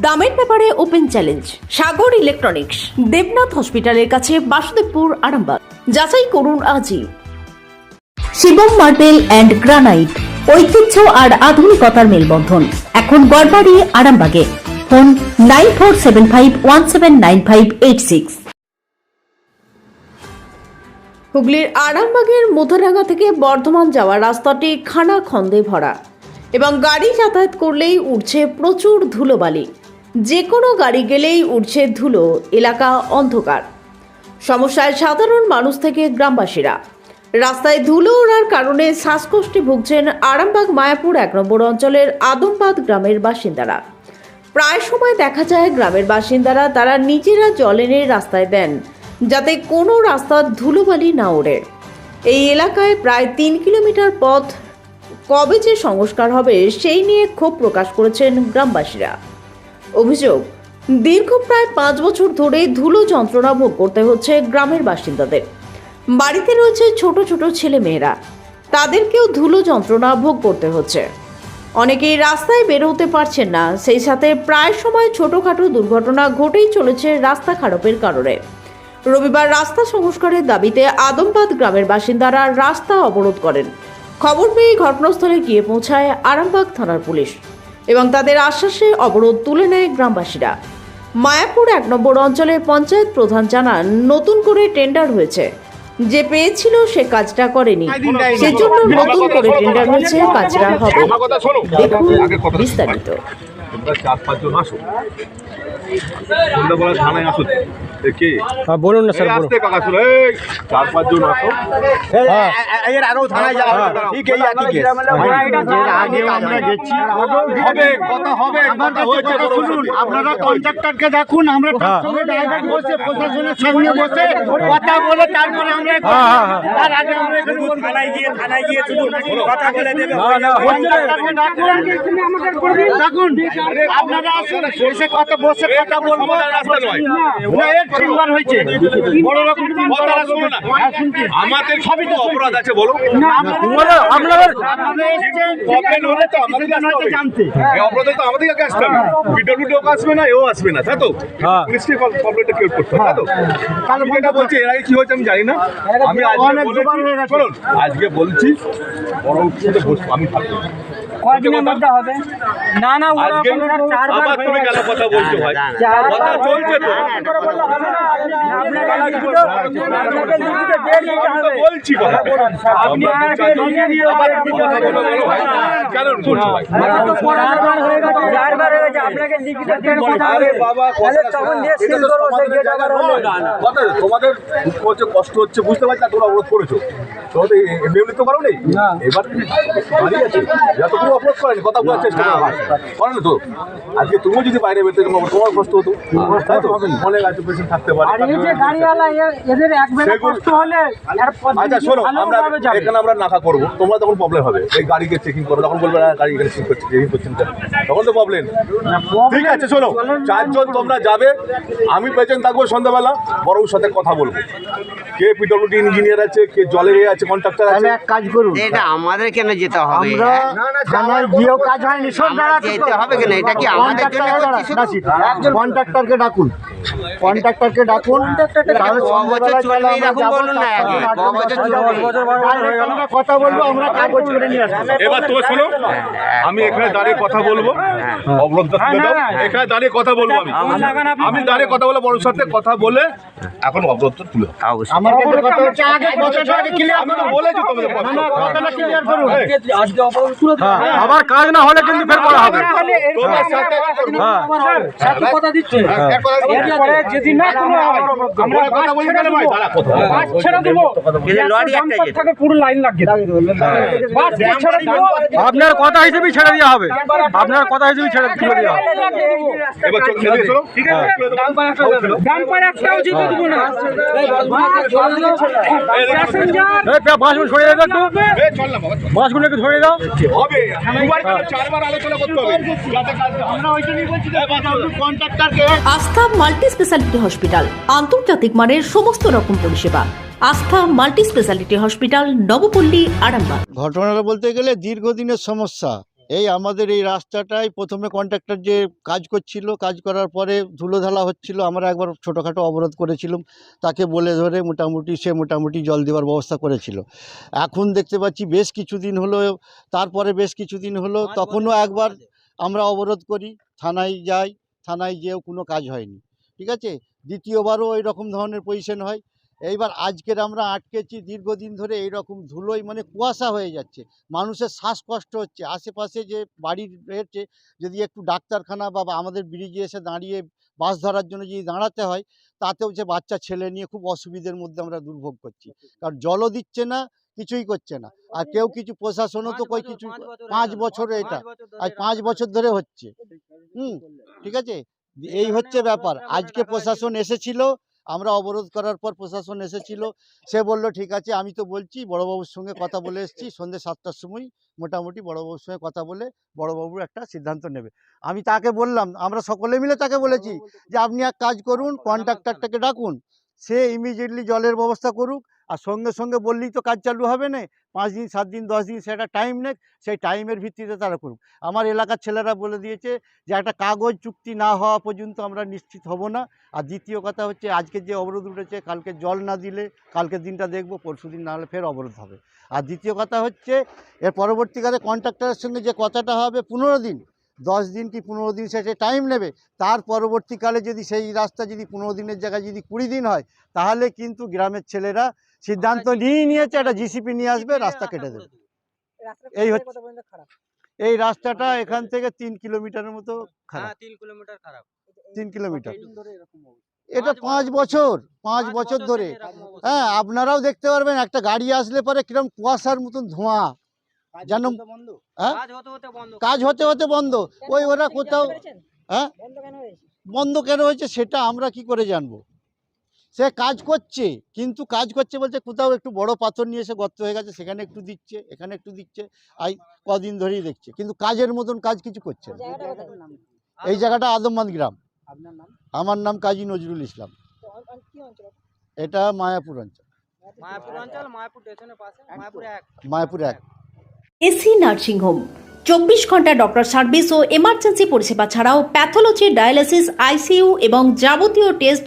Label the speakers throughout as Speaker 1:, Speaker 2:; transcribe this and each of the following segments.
Speaker 1: দামের ব্যাপারে open challenge, Sagar electronics, Debnath হসপিটালের কাছে বাসুদেবপুর, আরামবাগ। যাচাই করুন আজই। শিবম মার্বেল অ্যান্ড গ্রানাইট, ঐতিহ্য আর আধুনিকতার মেলবন্ধন। এখন গড়বাড়ি, আরামবাগে। Phone nine four seven five one seven nine five eight six. হুগলির আরামবাগের মধ্যরাঙ্গা থেকে বর্ধমান যাওয়ার রাস্তাটি খানা খন্দে ভরা। এবং গাড়ি যাতায়াত করলেই উঠছে প্রচুর ধুলোবালি। যে কোনো গাড়ি গেলেই উঠছে ধুলো, এলাকা অন্ধকার। সমস্যায় সাধারণ মানুষ থেকে গ্রামবাসীরা। রাস্তায় ধুলো ওড়ার কারণে শ্বাসকষ্টে ভুগছেন আরামবাগ, মায়াপুর এক নম্বর অঞ্চলের আদমবাদ গ্রামের বাসিন্দারা। প্রায় সময় দেখা যায় গ্রামের বাসিন্দারা তারা নিজেরা জল এনে রাস্তায় দেন, যাতে কোনো রাস্তার ধুলোবালি না ওড়ে। এই এলাকায় প্রায় তিন কিলোমিটার পথ কবে যে সংস্কার হবে, সেই নিয়ে ক্ষোভ প্রকাশ করেছেন গ্রামবাসীরা। অভিযোগ। দীর্ঘ প্রায় পাঁচ বছর ধরে ধুলো যন্ত্রণা ভোগ করতে হচ্ছে গ্রামের বাসিন্দাদের। বাড়িতে রয়েছে ছোট ছোট ছেলে মেয়েরা তাদেরকেও ধুলো যন্ত্রণা ভোগ করতে হচ্ছে। অনেকেই রাস্তায় বের হতে পারছেন না। সেই সাথে প্রায় সময় ছোটোখাটো দুর্ঘটনা ঘটেই চলেছে রাস্তা খারাপের কারণে। রবিবার রাস্তা সংস্কারের দাবিতে আদমবাদ গ্রামের বাসিন্দারা রাস্তা অবরোধ করেন। খবর পেয়ে ঘটনাস্থলে গিয়ে পৌঁছায় আরামবাগ থানার পুলিশ। এবং তাদের আশ্বাসে অবরোধ তুলে নেয় গ্রামবাসীরা। মায়াপুর এক নম্বর অঞ্চলের পঞ্চায়েত প্রধান জানান নতুন করে টেন্ডার হয়েছে। যে পেয়েছিল সে কাজটা করেনি। সেজন্য নতুন করে টেন্ডার হয়েছে কাজটা হবে। দেখুন বিস্তারিত।
Speaker 2: চার পাঁচজন আসো। সন্ধ্যাবেলা থানায় আসো কে?
Speaker 3: হ্যাঁ বলুন না স্যার বলুন।
Speaker 2: কাকা ছিল এই চার পাঁচজন আসো।
Speaker 3: হ্যাঁ
Speaker 4: এর আগেও থানায় যাওয়া
Speaker 2: হ্যাঁ।
Speaker 4: ঠিক এই একই এর আগেও আমরা গেছি।
Speaker 2: হবে কথা হবে। কথা হয়েছে
Speaker 4: শুনুন। আপনারা কন্ট্রাক্টরকে ডাকুন আমরা তার
Speaker 3: হ্যাঁ।
Speaker 4: সঙ্গে ড্রাইভার বসে প্রশাসনের সামনে বসে কথা বলে তারপরে আমরা
Speaker 3: হ্যাঁ, হ্যাঁ।
Speaker 4: তার আগে আমরা এখানে থানায় গিয়ে থানায় গিয়ে শুধু কথা বলে দেবে।
Speaker 3: না, না, হচ্ছে। না।
Speaker 4: কন্ট্রাক্টরকে ডাকুন ডাকুন আপনারা আসুন। কথা বসে কথা বলব
Speaker 2: রাস্তা নয়
Speaker 4: না এর তিনবার হয়েছে বড় রকম
Speaker 2: কথাটা শোনো না
Speaker 4: হ্যাঁ,
Speaker 2: আমাদের সবই তো অপরাধ আছে বলো
Speaker 3: আপনাদের
Speaker 2: কমপ্লেন হলে তো আমাদের
Speaker 4: কিছুদিন জানতে
Speaker 2: এই অপরাধে তো আমাদের কাছে আসতে হবে পিডব্লিউডিও আসবে না এও আসবে না তাই তো
Speaker 3: হ্যাঁ।
Speaker 2: পুলিশকে কমপ্লেনটা কেউ করতে হবে তাই তো যেটা বলছি এর আগে কি হয়েছে আমি জানি না আমি আজকে
Speaker 4: হয়ে
Speaker 2: বলেছি আজকে বলছি বড় উৎসবে বসবো আমি থাকব
Speaker 4: কয়দিনের মধ্যে হবে না না ওরা
Speaker 2: আজকে
Speaker 4: না, চারবার
Speaker 2: আবার তুমি কেন কথা বলছো ভাই কথা চলছে তো বলছি কথা
Speaker 4: আপনি আগে নিয়ে নিয়ে
Speaker 2: আবার
Speaker 4: আবার
Speaker 2: কথা বলো বলো ভাই কেন বলছো ভাই আরে বাবা কথা এটা তো তোমাদের। কথা দুঃখ হচ্ছে কষ্ট হচ্ছে বুঝতে পারছি না তোমরা অবরোধ করেছ তোমাদের এমনি তো করো নেই এবার বাড়ি আছে যত করেনি কথা বলার চেষ্টা করো করে তো আজকে তুমিও যদি বাইরে বেরোতে তোমার তোমার কষ্ট হতো। তাই তো অনেক আছে পেশেন্ট থাকতে পারে।
Speaker 4: এদের এক বেলা
Speaker 2: সেগুলো-
Speaker 4: হলে আর
Speaker 2: আচ্ছা শোনো আমরা। এখানে আমরা নাকা করব তোমরা তখন প্রবলেম হবে। এই গাড়িকে চেকিং করো তখন বলবে না গাড়ি এখানে চেক করছে চেকিং করছেন তখন তো প্রবলেম ঠিক আছে শোনো চারজন তোমরা যাবে আমি পেছন থাকব সন্ধ্যাবেলা বড়োর সাথে কথা বলব। কে পিডব্লিউডি ইঞ্জিনিয়ার আছে কে জলের আছে কন্ট্রাক্টর আছে।
Speaker 4: এক কাজ করুন।
Speaker 5: এটা আমাদের কেন যেতে হবে?
Speaker 4: আমরা
Speaker 5: হ্যাঁ?
Speaker 4: থানায় গিয়েও কাজ হয়নি সব
Speaker 5: আমরা যেতে হবে কেন? এটা কি আমাদের জন্য করছি শুধু?
Speaker 4: কন্ট্রাক্টরকে ডাকুন। কন্ট্রাক্টরকে ডাকুন তাহলে
Speaker 5: বছর চলবে এরকম বলুন না আগে। বছর চলবে?
Speaker 4: কথা বলব আমরা কাগজ করে নিয়ে আসব।
Speaker 2: এবার তো শোনো আমি এখানে দাঁড়িয়ে কথা বলব। তুলে দাও এখানে দাঁড়িয়ে কথা বলব আমি। আমি দাঁড়িয়ে কথা বলে বড়োর সাথে কথা বলে এখন অবরোধটা তুলে
Speaker 4: আমার কথা হচ্ছে আগে কথাটা আগে ক্লিয়ার
Speaker 2: আমি তো বলেছি তোমাদের কথা।
Speaker 4: কথাটা। ক্লিয়ার করুন।
Speaker 3: হ্যাঁ। আবার কাজ না হলে কিন্তু ফের করা হবে।
Speaker 2: তোমার সাথে
Speaker 3: হ্যাঁ।
Speaker 4: কথা দিচ্ছে।
Speaker 2: এক কথা বলি।
Speaker 4: এরপরে যদি না কোনো হয় আমরা
Speaker 2: আমরা কথা বলি কেন ভাই দাঁড়া কথা বলি।
Speaker 4: বাস ছেড়ে দেবো।
Speaker 5: কিন্তু লরি একটা যেতে।
Speaker 4: থাকে পুরো লাইন লাগিয়ে বাস ছেড়ে দেবো।
Speaker 3: আপনার কথা হিসেবে ছেড়ে দেওয়া হবে। আপনার কথা হিসেবে ছেড়ে তুলে দেওয়া হবে বাসগুলো সরিয়ে দাও একটু। সরিয়ে দাও।
Speaker 2: হবে হয়।
Speaker 4: আমরা ওইটা নিয়ে বলছি যে কন্ট্রাক্টরকে
Speaker 1: আস্থা মাল্টি স্পেশালিটি হসপিটাল আন্তর্জাতিক মানের সমস্ত রকম পরিষেবা। Astha multi speciality hospital Nabapalli Arambagh.
Speaker 6: ঘটনাটা বলতে গেলে দীর্ঘদিনের সমস্যা। এই আমাদের এই রাস্তাটাই প্রথমে কন্ট্রাক্টর যে কাজ করছিল কাজ করার পরে ধুলোধালা হচ্ছিল আমরা একবার ছোটোখাটো অবরোধ করেছিলাম তাকে বলে ধরে মোটামুটি সে মোটামুটি জল দেওয়ার ব্যবস্থা করেছিল। এখন দেখতে পাচ্ছি বেশ কিছুদিন হলো তারপরে বেশ কিছুদিন হলো তখনও একবার আমরা অবরোধ করি থানায় যাই থানায় যেও কোনো কাজ হয়নি ঠিক আছে? দ্বিতীয়বারও ওই রকম ধরনের পজিশন হয় এইবার আজকের আমরা আটকেছি দীর্ঘদিন ধরে এই রকম ধুলোই মানে কুয়াশা হয়ে যাচ্ছে। মানুষের শ্বাসকষ্ট হচ্ছে। আশেপাশে যে বাড়ি রয়েছে যদি একটু ডাক্তারখানা বা বা আমাদের ব্রিজে এসে দাঁড়িয়ে বাস ধরার জন্য যদি দাঁড়াতে হয় তাতেও যে বাচ্চা ছেলে নিয়ে খুব অসুবিধের মধ্যে আমরা দুর্ভোগ করছি। কারণ জলও দিচ্ছে না কিছুই করছে না। আর কেউ কিছু প্রশাসনও তো কই কিছু পাঁচ বছর এটা। আজ পাঁচ বছর ধরে হচ্ছে। হুম ঠিক আছে? এই হচ্ছে ব্যাপার। আজকে প্রশাসন এসেছিল আমরা অবরোধ করার পর প্রশাসন এসেছিল। সে বলল ঠিক আছে আমি তো বলছি বড়বাবুর সঙ্গে কথা বলে এসেছি সন্ধ্যে সাতটার সময় মোটামুটি বড়োবাবুর সঙ্গে কথা বলে বড়বাবুর একটা সিদ্ধান্ত নেবে। আমি তাকে বললাম আমরা সকলে মিলে তাকে বলেছি যে আপনি এক কাজ করুন কন্ট্রাক্টরটাকে ডাকুন। সে ইমিডিয়েটলি জলের ব্যবস্থা করুক আর সঙ্গে সঙ্গে বললেই তো কাজ চালু হবে না। পাঁচ দিন, সাত দিন, দশ দিন সেটা টাইম নেক, সেই টাইমের ভিত্তিতে তারা করুক। আমার এলাকার ছেলেরা বলে দিয়েছে যে, একটা কাগজ চুক্তি না হওয়া পর্যন্ত আমরা নিশ্চিত হব না। আর দ্বিতীয় কথা হচ্ছে, আজকে যে অবরোধ উঠেছে, কালকে জল না দিলে কালকের দিনটা দেখব পরশু দিন না হলে ফের অবরোধ হবে। আর দ্বিতীয় কথা হচ্ছে, এর পরবর্তীকালে কন্ট্রাক্টরের সঙ্গে যে কথাটা হবে, পনেরো দিন, দশ দিন কি পনেরো দিন সেটা টাইম নেবে। তার পরবর্তীকালে যদি সেই রাস্তা যদি পনেরো দিনের জায়গায় যদি কুড়ি দিন হয়, তাহলে কিন্তু গ্রামের ছেলেরা সিদ্ধান্ত নিয়েই নিয়েছে একটা জিসিপি নিয়ে আসবে রাস্তা কেটে দেবে। এই হচ্ছে এই রাস্তাটা এখান থেকে তিন কিলোমিটারের মতো খারাপ।
Speaker 5: তিন কিলোমিটার খারাপ।
Speaker 6: তিন কিলোমিটার। এটা পাঁচ বছর পাঁচ বছর ধরে হ্যাঁ আপনারাও দেখতে পারবেন একটা গাড়ি আসলে পরে কিরম কুয়াশার মতন ধোঁয়া। যেন হ্যাঁ?
Speaker 5: কাজ হতে হতে বন্ধ।
Speaker 6: কাজ হতে হতে বন্ধ। ওই ওরা কোথাও হ্যাঁ? বন্ধ কেন হয়েছে সেটা আমরা কি করে জানব? সে কাজ করছে কিন্তু কাজ করছে বলছে কোথাও একটু বড় পাথর নিয়ে এসে গর্ত হয়ে গেছে সেখানে একটু দিচ্ছে এখানে একটু দিচ্ছে আই কদিন ধরেই দেখছে কিন্তু কাজের মতন কাজ কিছু করছে না। এই জায়গাটা আদমবাদ গ্রাম। আমার নাম কাজী নজরুল ইসলাম। এটা মায়াপুর অঞ্চল।
Speaker 5: মায়াপুর অঞ্চল মায়াপুর স্টেশনের এক।
Speaker 6: মায়াপুর এক।
Speaker 1: এসি চব্বিশ ঘণ্টা ডক্টর সার্ভিস ও এমার্জেন্সি পরিষেবা ছাড়াও প্যাথোলজি ডায়ালিসিস আইসিইউ এবং যাবতীয় টেস্ট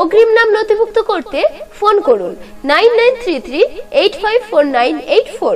Speaker 7: অগ্রিম নাম নথিভুক্ত করতে ফোন করুন। Nine nine three three eight five four nine eight four.